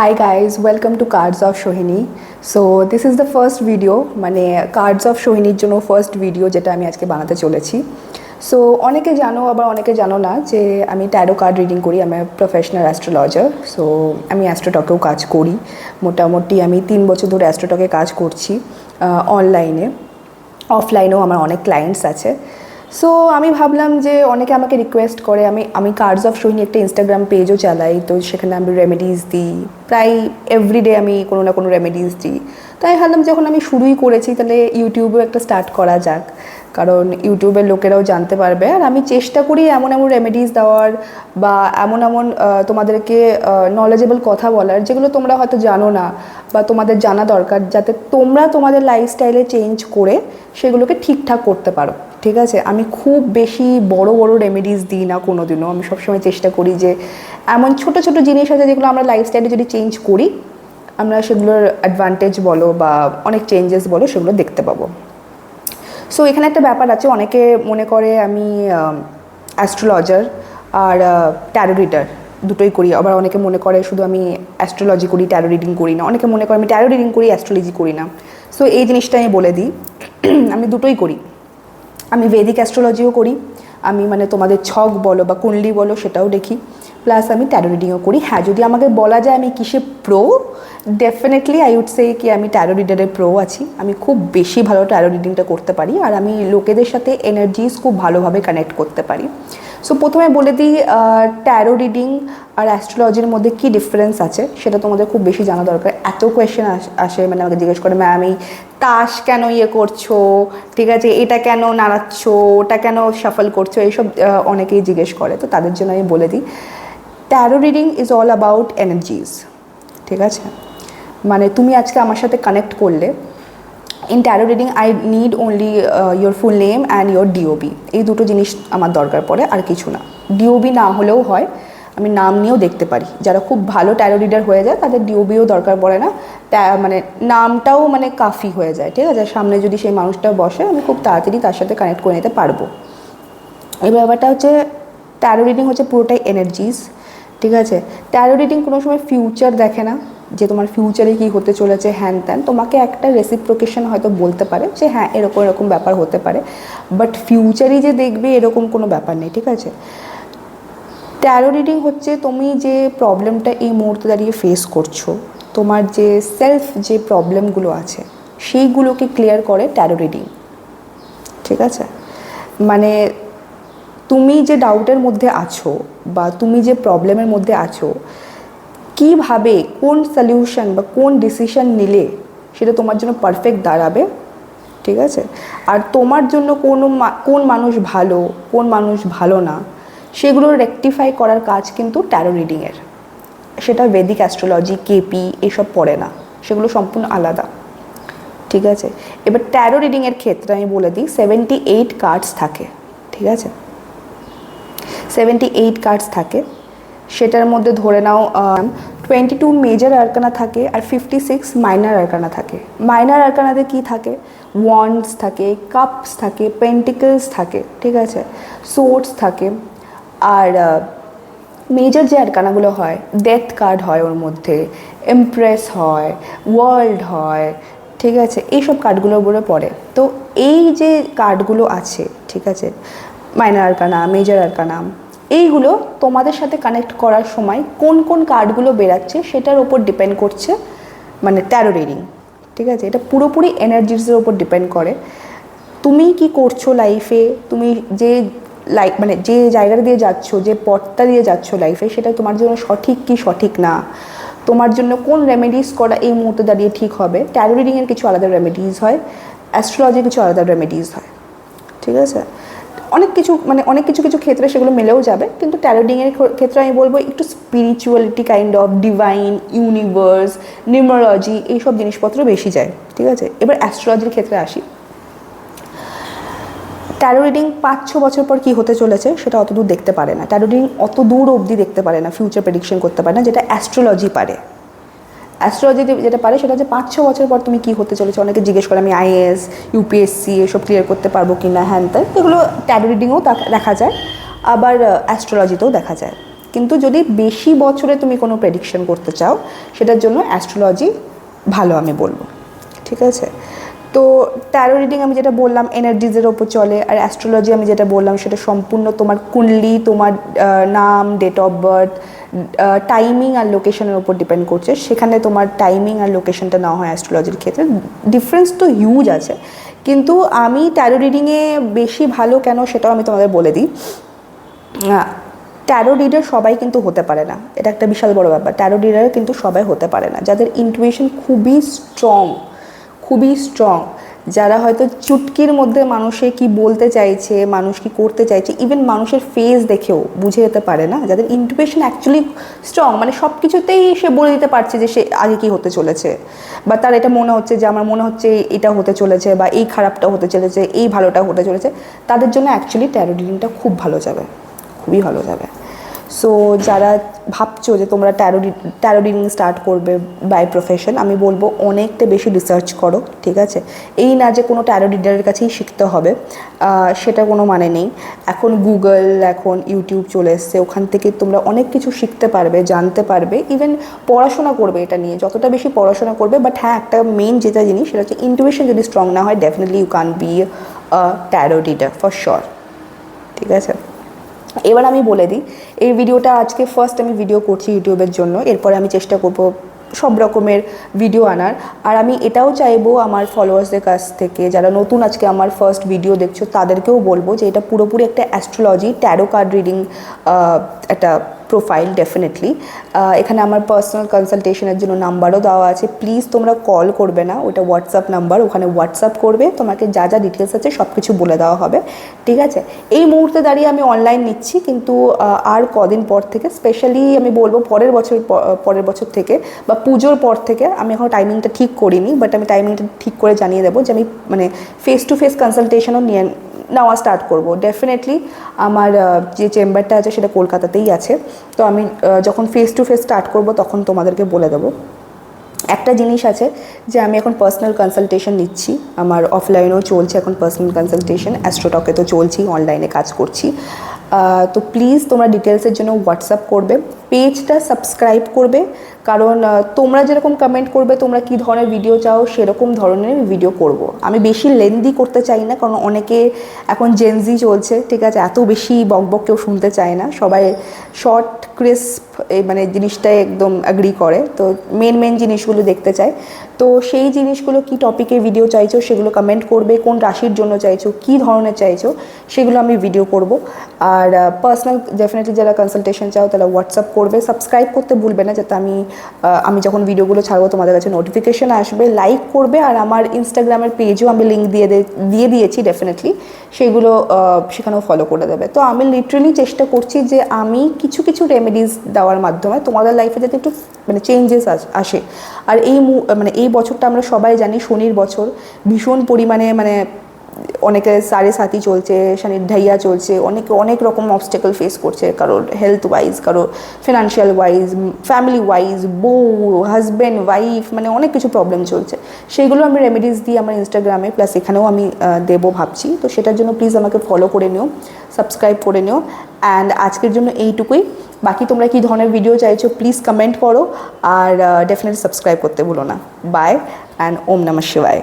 Hi guys welcome to Cards of Sohini so this is the first video মানে cards of সোহিনীর জন্য first video যেটা আমি আজকে বানাতে চলেছি। সো অনেকে জানো, আবার অনেকে জানো না যে আমি ট্যারো কার্ড রিডিং করি আমি প্রফেশনাল অ্যাস্ট্রোলজার সো আমি অ্যাস্ট্রোটকেও কাজ করি। মোটামুটি আমি তিন বছর ধরে অ্যাস্ট্রোটকে কাজ করছি অনলাইনে অফলাইনেও আমার অনেক ক্লায়েন্টস আছে। সো আমি ভাবলাম যে অনেকে আমাকে রিকোয়েস্ট করে, আমি আমি কার্ডস অফ সোহিনী একটা ইনস্টাগ্রাম পেজও চালাই, তো সেখানে আমি রেমেডিস দিই। প্রায় এভরিডে আমি কোনো না কোনো রেমেডিস দিই। তাই ভাবলাম যখন আমি শুরুই করেছি, তাহলে ইউটিউবেও একটা স্টার্ট করা যাক। কারণ ইউটিউবের লোকেরাও জানতে পারবে। আর আমি চেষ্টা করি এমন এমন রেমেডিস দেওয়ার বা এমন এমন তোমাদেরকে নলেজেবল কথা বলার, যেগুলো তোমরা হয়তো জানো না বা তোমাদের জানা দরকার, যাতে তোমরা তোমাদের লাইফস্টাইলে চেঞ্জ করে সেগুলোকে ঠিকঠাক করতে পারো। ঠিক আছে? আমি খুব বেশি বড় বড় রেমেডিস দিই না কোনো দিনও আমি সবসময় চেষ্টা করি যে, এমন ছোট ছোট জিনিস আছে যেগুলো আমরা লাইফস্টাইলে যদি চেঞ্জ করি, আমরা সেগুলোর অ্যাডভান্টেজ বলো বা অনেক চেঞ্জেস বলো, সেগুলো দেখতে পাবো। সো এখানে একটা ব্যাপার আছে। অনেকে মনে করে আমি অ্যাস্ট্রোলজার আর ট্যারো রিডার দুটোই করি। আবার অনেকে মনে করে শুধু আমি অ্যাস্ট্রোলজি করি ট্যারো রিডিং করি না। অনেকে মনে করে আমি ট্যারো রিডিং করি অ্যাস্ট্রোলজি করি না। সো এই জিনিসটা আমি বলে দিই। আমি দুটোই করি। আমি ভেদিক অ্যাস্ট্রোলজিও করি। আমি মানে তোমাদের ছক বলো বা কুণ্ডলি বলো সেটাও দেখি। প্লাস আমি ট্যারো রিডিংও করি। হ্যাঁ যদি আমাকে বলা যায় আমি কিসে pro definitely I would say কি আমি ট্যারো রিডারের প্রো আছি। আমি খুব বেশি ভালো ট্যারো রিডিংটা করতে পারি। আর আমি লোকেদের সাথে এনার্জিস খুব ভালোভাবে কানেক্ট করতে পারি। সো প্রথমে বলে দিই ট্যারো রিডিং আর অ্যাস্ট্রোলজির মধ্যে কী ডিফারেন্স আছে সেটা তোমাদের খুব বেশি জানা দরকার। এত কোয়েশ্চেন আসে মানে আমাকে জিজ্ঞেস করে ম্যাম এই তাস কেন ইয়ে করছ? ঠিক আছে, এটা কেন নাড়াচ্ছ? ওটা কেন সাফল করছ? এইসব অনেকেই জিজ্ঞেস করে, তো তাদের জন্য আমি বলে দিই। Tarot reading is all about energies ঠিক আছে? মানে তুমি আজকে আমার সাথে কানেক্ট করলে in tarot reading I need only your full name and your DOB এই দুটো জিনিস আমার দরকার পড়ে, আর কিছু না। ডিওবি না হলেও হয়, আমি নাম নিয়েও দেখতে পারি। যারা খুব ভালো ট্যারো রিডার হয়ে যায়, তাদের ডিওবিও দরকার পড়ে না। মানে নামটাও মানে কাফি হয়ে যায়, ঠিক আছে? সামনে যদি সেই মানুষটা বসে, আমি খুব তাড়াতাড়ি তার সাথে কানেক্ট করে নিতে পারব। এই ব্যাপারটা হচ্ছে ট্যারো রিডিং হচ্ছে পুরোটাই এনার্জিস ঠিক আছে? ট্যারো রিডিং কোনো সময় ফিউচার দেখে না। যে তোমার ফিউচারে কি হতে চলেছে, হ্যান ত্যান, তোমাকে একটা রেসিপ্রোকেশন হয়তো বলতে পারে যে হ্যাঁ এরকম এরকম ব্যাপার হতে পারে। বাট ফিউচারই যে দেখবে, এরকম কোনো ব্যাপার নেই, ঠিক আছে? ট্যারো রিডিং হচ্ছে তুমি যে প্রবলেমটা এই মুহূর্তে দাঁড়িয়ে ফেস করছ, তোমার যে সেলফ যে প্রবলেমগুলো আছে, সেইগুলোকে ক্লিয়ার করে ট্যারো রিডিং ঠিক আছে? মানে তুমি যে ডাউটের মধ্যে আছো বা তুমি যে প্রবলেমের মধ্যে আছো কীভাবে কোন সলিউশন বা কোন ডিসিশন নিলে সেটা তোমার জন্য পারফেক্ট দাঁড়াবে, ঠিক আছে? আর তোমার জন্য কোনো কোন মানুষ ভালো, কোন মানুষ ভালো না, সেগুলো রেকটিফাই করার কাজ কিন্তু ট্যারো রিডিংয়ের সেটা বেদিক অ্যাস্ট্রোলজি কেপি এসব পড়ে না। সেগুলো সম্পূর্ণ আলাদা, ঠিক আছে? এবার ট্যারো রিডিংয়ের ক্ষেত্রে আমি বলে দিই সেভেন্টি এইট কার্ডস থাকে, ঠিক আছে? সেভেন্টি এইট কার্ডস থাকে। সেটার মধ্যে ধরে নাও টোয়েন্টি টু মেজর আরকানা থাকে আর ফিফটি সিক্স মাইনার আরকানা থাকে। মাইনার আরকানাতে কী থাকে? ওয়ান্ডস থাকে কাপস থাকে পেন্টিকলস থাকে, ঠিক আছে? সোর্টস থাকে। আর মেজর যে আরকানাগুলো হয় ডেথ কার্ড হয় ওর মধ্যে এমপ্রেস হয় ওয়ার্ল্ড হয়, ঠিক আছে? এইসব কার্ডগুলোর উপরে পড়ে। তো এই যে কার্ডগুলো আছে, ঠিক আছে? মাইনার আরকানা মেজর আরকানা এইগুলো তোমাদের সাথে কানেক্ট করার সময় কোন কোন কার্ডগুলো বেরাচ্ছে সেটার ওপর ডিপেন্ড করছে মানে ট্যারো রিডিং ঠিক আছে? এটা পুরোপুরি এনার্জিসের ওপর ডিপেন্ড করে। তুমি কি করছ লাইফে তুমি যে লাইফ মানে যে জায়গাটা দিয়ে যাচ্ছ, যে পথটা দিয়ে যাচ্ছ লাইফে সেটা তোমার জন্য সঠিক কি সঠিক না? তোমার জন্য কোন রেমেডিস করা এই মুহূর্তে দাঁড়িয়ে ঠিক হবে? ট্যারো রিডিংয়ের কিছু আলাদা রেমেডিস হয় অ্যাস্ট্রোলজির কিছু আলাদা রেমেডিস হয়, ঠিক আছে? অনেক কিছু মানে অনেক কিছু কিছু ক্ষেত্রে সেগুলো মেলেও যাবে, কিন্তু ট্যারোডিংয়ের ক্ষেত্রে আমি বলব একটু spirituality kind of divine universe numerology এইসব জিনিসপত্র বেশি যায়, ঠিক আছে? এবার অ্যাস্ট্রোলজির ক্ষেত্রে আসি। ট্যারো রিডিং পাঁচ, ছ বছর পর কী হতে চলেছে সেটা অত দূর দেখতে পারে না। ট্যারো রিডিং অত দূর অবধি দেখতে পারে না ফিউচার প্রেডিকশন করতে পারে না, যেটা অ্যাস্ট্রোলজি পারে। অ্যাস্ট্রোলজি যেটা পারে সেটা হচ্ছে পাঁচ ছ বছর পর তুমি কী হতে চলেছো? অনেকে জিজ্ঞেস করে, আমি আইএএস ইউপিএসসি এসব ক্লিয়ার করতে পারব কি না হ্যান ত্যান। এগুলো ট্যারো রিডিংও দেখা যায়। আবার অ্যাস্ট্রোলজিতেও দেখা যায়। কিন্তু যদি বেশি বছরে তুমি কোনো প্রেডিকশন করতে চাও, সেটার জন্য অ্যাস্ট্রোলজি ভালো আমি বলব। ঠিক আছে? তো ট্যারো রিডিং আমি যেটা বললাম এনার্জিজের ওপর চলে আর অ্যাস্ট্রোলজি আমি যেটা বললাম, সেটা সম্পূর্ণ তোমার কুণ্ডলি, তোমার নাম ডেট অফ বার্থ টাইমিং আর লোকেশনের ওপর ডিপেন্ড করছে। সেখানে তোমার টাইমিং আর লোকেশনটা নেওয়া হয় অ্যাস্ট্রোলজির ক্ষেত্রে। ডিফারেন্স তো হিউজ আছে। কিন্তু আমি ট্যারো রিডিংয়ে বেশি ভালো কেন সেটাও আমি তোমাদের বলে দিই। ট্যারো রিডার সবাই কিন্তু হতে পারে না। এটা একটা বিশাল বড় ব্যাপার। ট্যারো রিডার কিন্তু সবাই হতে পারে না। যাদের ইন্টুয়েশন খুবই স্ট্রং খুবই স্ট্রং যারা হয়তো চুটকির মধ্যে মানুষে কি বলতে চাইছে, মানুষ কি করতে চাইছে ইভেন মানুষের ফেস দেখেও বুঝে যেতে পারে না, যাদের ইন্টুইশন অ্যাকচুয়ালি স্ট্রং মানে সব কিছুতেই সে বলে দিতে পারছে যে সে আগে কি হতে চলেছে, বা তার এটা মনে হচ্ছে যে আমার মনে হচ্ছে এটা হতে চলেছে, বা এই খারাপটা হতে চলেছে, এই ভালোটা হতে চলেছে, তাদের জন্য অ্যাকচুয়ালি ট্যারো রিডিংটা খুব ভালো যাবে, খুবই ভালো যাবে। সো যারা ভাবছ যে তোমরা ট্যারো ট্যারো রিডিং স্টার্ট করবে বাই প্রফেশন আমি বলব অনেকটা বেশি রিসার্চ করো, ঠিক আছে? এই না যে কোনো ট্যারো রিডারের কাছেই শিখতে হবে সেটা কোনো মানে নেই। এখন গুগল এখন ইউটিউব চলে এসছে, ওখান থেকে তোমরা অনেক কিছু শিখতে পারবে, জানতে পারবে ইভেন পড়াশোনা করবে এটা নিয়ে। যতটা বেশি পড়াশোনা করবে বাট হ্যাঁ একটা মেন যেটা জিনিস সেটা হচ্ছে ইন্টুইশন যদি স্ট্রং না হয় definitely you can be a tarot reader for sure ঠিক আছে? এবার আমি বলে দিই, এই ভিডিওটা আজকে ফার্স্ট আমি ভিডিও করছি ইউটিউবের জন্য, এরপরে আমি চেষ্টা করব সব রকমের ভিডিও আনার। আর আমি এটাও চাইব আমার ফলোয়ার্সদের কাছ থেকে, যারা নতুন আজকে আমার ফার্স্ট ভিডিও দেখছ, তাদেরকেও বলব যে এটা পুরোপুরি একটা অ্যাস্ট্রোলজি ট্যারো কার্ড রিডিং একটা প্রোফাইল ডেফিনেটলি এখানে আমার পার্সোনাল কনসালটেশনের জন্য নাম্বারও দেওয়া আছে। প্লিজ তোমরা কল করবে না ওটা হোয়াটসঅ্যাপ নাম্বার ওখানে হোয়াটসঅ্যাপ করবে, তোমাকে যা যা ডিটেলস আছে সব কিছু বলে দেওয়া হবে। ঠিক আছে? এই মুহূর্তে দাঁড়িয়ে আমি অনলাইন নিচ্ছি, কিন্তু আর কদিন পর থেকে স্পেশালি আমি বলব পরের বছর পরের বছর থেকে, বা পুজোর পর থেকে, আমি এখন টাইমিংটা ঠিক করিনি বাট আমি টাইমিংটা ঠিক করে জানিয়ে দেবো যে আমি মানে ফেস টু ফেস কনসালটেশনও নিয়ে নেওয়া স্টার্ট করব। ডেফিনেটলি আমার যে চেম্বারটা আছে, সেটা কলকাতাতেই আছে। তো আমি যখন ফেস টু ফেস স্টার্ট করব তখন তোমাদেরকে বলে দেবো। একটা জিনিস আছে যে আমি এখন পার্সোনাল কনসালটেশন নিচ্ছি। আমার অফলাইনেও চলছে এখন পার্সোনাল কনসালটেশন অ্যাস্ট্রোটকে তো চলছি অনলাইনে কাজ করছি। তো প্লিজ তোমরা ডিটেলসের জন্য হোয়াটসঅ্যাপ করবে পেজটা সাবস্ক্রাইব করবে। কারণ তোমরা যেরকম কমেন্ট করবে, তোমরা কী ধরনের ভিডিও চাও, সেরকম ধরনের ভিডিও করব। আমি বেশি লেন্দি করতে চাই না, কারণ অনেকে এখন জেনজি চলছে, ঠিক আছে? এত বেশি বকবক কেউ শুনতে চায় না। সবাই শর্ট ক্রিস্প মানে জিনিসটাই একদম অ্যাগ্রি করে। তো মেন মেন জিনিসগুলো দেখতে চায় তো সেই জিনিসগুলো কি টপিকে ভিডিও চাইছো, সেগুলো কমেন্ট করবে, কোন রাশির জন্য চাইছো, কি ধরনের চাইছো, সেগুলো আমি ভিডিও করব। আর পার্সোনাল ডেফিনেটলি যারা কনসালটেশন চাও, তারা হোয়াটসঅ্যাপ করবে। সাবস্ক্রাইব করতে ভুলবে না, যাতে আমি আমি যখন ভিডিওগুলো ছাড়বো, তোমাদের কাছে নোটিফিকেশন আসবে। লাইক করবে, আর আমার ইনস্টাগ্রামের পেজও আমি লিঙ্ক দিয়ে দিয়ে দিয়েছি ডেফিনেটলি সেগুলো সেখানেও ফলো করে দেবে। তো আমি লিটারেলি চেষ্টা করছি যে আমি কিছু কিছু রেমেডিস দেওয়ার মাধ্যমে তোমাদের লাইফে যাতে একটু মানে চেঞ্জেস আসে আর এই মানে এই বছরটা আমরা সবাই জানি শনির বছর। ভীষণ পরিমাণে মানে অনেকে সাড়ে সাথী চলছে, শনির ঢাইয়া চলছে, অনেকে অনেক রকম অবস্টেকল ফেস করছে, কারোর হেলথ ওয়াইজ কারও ফিনান্সিয়াল ওয়াইজ ফ্যামিলি ওয়াইজ বউ হাজব্যান্ড ওয়াইফ মানে অনেক কিছু প্রবলেম চলছে। সেইগুলো আমি রেমেডিস দিই আমার ইনস্টাগ্রামে প্লাস এখানেও আমি দেবো ভাবছি। তো সেটার জন্য প্লিজ আমাকে ফলো করে নিও সাবস্ক্রাইব করে নিও। অ্যান্ড আজকের জন্য এইটুকুই। বাকি তোমরা কি ধরনের ভিডিও চাইছো প্লিজ কমেন্ট করো। আর ডেফিনেটলি সাবস্ক্রাইব করতে ভুলো না। বাই অ্যান্ড ওম নমঃ শিবায়